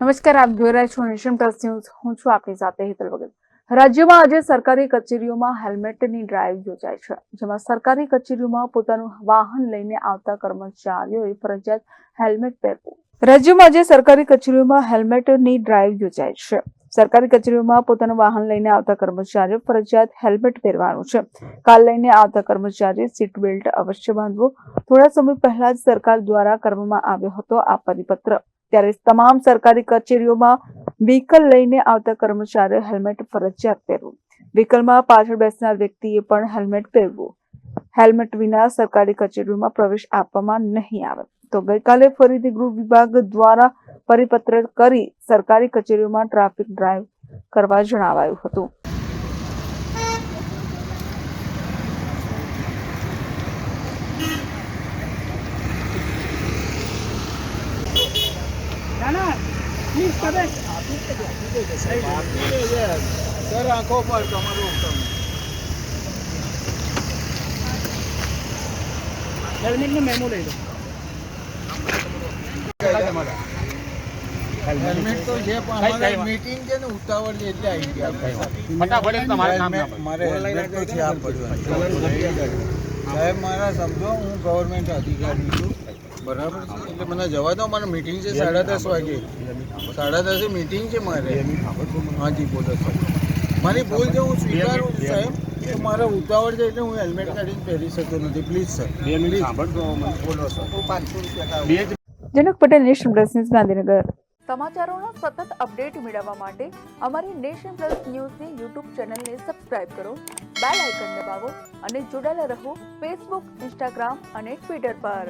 નમસ્કાર, આપ જોઈ રહ્યા છો નેશન ન્યૂઝ. હું છું આપની સાથે હેતલ વગર. રાજ્યમાં આજે સરકારી કચેરીઓમાં હેલ્મેટની ડ્રાઈવ યોજાય છે, જેમાં સરકારી કચેરીઓમાં પોતાનું વાહન લઈને આવતા કર્મચારીઓએ ફરજિયાત હેલ્મેટ પહેરવું. રાજ્યમાં આજે સરકારી કચેરીઓમાં હેલ્મેટની ડ્રાઈવ યોજાય છે. સરકારી કચેરીઓમાં પોતાનું વાહન લઈને આવતા કર્મચારીઓ ફરજિયાત હેલ્મેટ પહેરવાનું છે. કાર લઈને આવતા કર્મચારીએ સીટ બેલ્ટ અવશ્ય બાંધવો. થોડા સમય પહેલા જ સરકાર દ્વારા કરવામાં આવ્યો હતો આ પરિપત્ર. ત્યારે તમામ સરકારી કચેરીઓમાં વ્હીકલ લઈને આવતા કર્મચારીઓ હેલ્મેટ ફરજિયાત પહેરવું. વ્હીકલમાં પાછળ બેસનાર વ્યક્તિએ પણ હેલ્મેટ પહેરવું. હેલ્મેટ વિના સરકારી કચેરીઓમાં પ્રવેશ આપવામાં નહીં આવે. તો ગઈકાલે ફરીથી ગૃહ વિભાગ દ્વારા પરિપત્ર કરી સરકારી કચેરીઓમાં ટ્રાફિક ડ્રાઈવ કરવા જણાવાયું હતું. સર આંખો પર તમારું ઉત્તમ હેલ્મેટ નો મેમો લઈ લો. હેલ્મેટ તો છે પણ અમારે મીટિંગ છે ને ઉતાવળ છે એટલે આવી ગયા. ફટાફટ તમારે કામ મારે હેલ્મેટ તો છે આ પડ્યું સાહેબ મારા સમજો હું ગવર્મેન્ટ અધિકારી છું. બરાબર. છે એટલે મને જવા દો મારે મીટિંગ છે સાડા દસ વાગે. સાડા દસે મીટિંગ છે મારે. હાજી બોલો સર મારી ભૂલ છે હું સ્વીકારું છું સાહેબ. કે મારે ઉતાવળ છે એટલે હું હેલ્મેટ કાઢીને પહેરી શકતો નથી. પ્લીઝ સર બે મિનિટ સાંભળજો મને બોલો સર પાંચસો રૂપિયા Janak Patel nation plus news Gandhinagar. સમાચારોના સતત અપડેટ મેળવવા માટે અમારી નેશન પ્લસ ન્યૂઝની યુટ્યુબ ચેનલને સબસ્ક્રાઇબ કરો બેલ આઇકન દબાવો અને જોડાયેલા રહો ફેસબુક ઇન્સ્ટાગ્રામ અને ટ્વિટર પર.